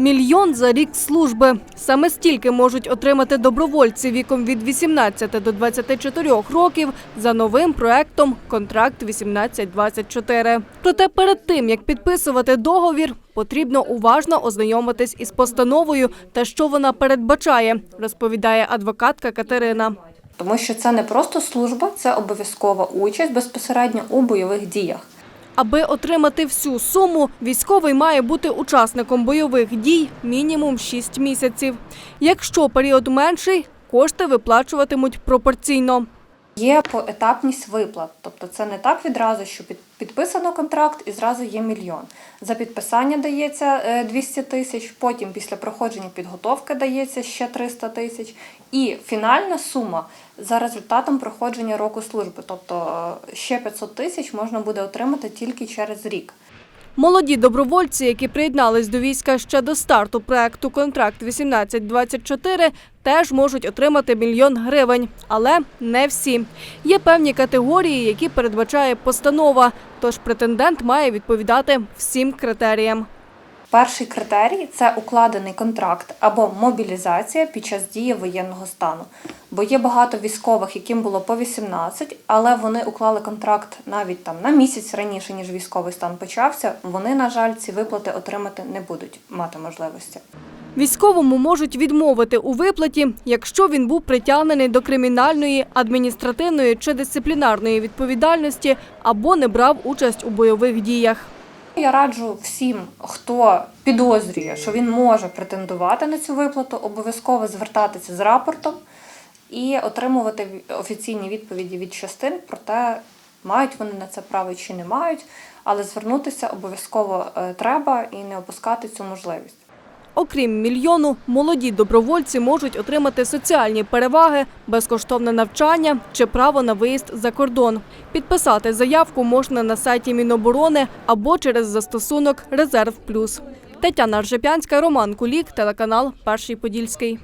Мільйон за рік служби. Саме стільки можуть отримати добровольці віком від 18 до 24 років за новим проектом Контракт 1824. Проте перед тим як підписувати договір, потрібно уважно ознайомитись із постановою та що вона передбачає, розповідає адвокатка Катерина. Тому що це не просто служба, це обов'язкова участь безпосередньо у бойових діях. Аби отримати всю суму, військовий має бути учасником бойових дій мінімум 6 місяців. Якщо період менший, кошти виплачуватимуть пропорційно. Є поетапність виплат, тобто це не так відразу, що під- підписано контракт і зразу є мільйон. За підписання дається е, 200 тисяч, потім після проходження підготовки дається ще 300 тисяч. І фінальна сума за результатом проходження року служби, тобто е, ще 500 тисяч можна буде отримати тільки через рік. Молоді добровольці, які приєднались до війська ще до старту проекту Контракт 1824, теж можуть отримати мільйон гривень, але не всі. Є певні категорії, які передбачає постанова. Тож претендент має відповідати всім критеріям. Перший критерій це укладений контракт або мобілізація під час дії воєнного стану. Бо є багато військових, яким було по 18, але вони уклали контракт навіть там на місяць раніше, ніж військовий стан почався. Вони, на жаль, ці виплати отримати не будуть мати можливості. Військовому можуть відмовити у виплаті, якщо він був притягнений до кримінальної, адміністративної чи дисциплінарної відповідальності або не брав участь у бойових діях. Я раджу всім, хто підозрює, що він може претендувати на цю виплату, обов'язково звертатися з рапортом і отримувати офіційні відповіді від частин про те, мають вони на це право чи не мають, але звернутися обов'язково е, треба і не опускати цю можливість. Окрім мільйону, молоді добровольці можуть отримати соціальні переваги, безкоштовне навчання чи право на виїзд за кордон. Підписати заявку можна на сайті Міноборони або через застосунок Резерв Плюс. Тетяна Ржепянська, Роман Кулік, телеканал Перший Подільський.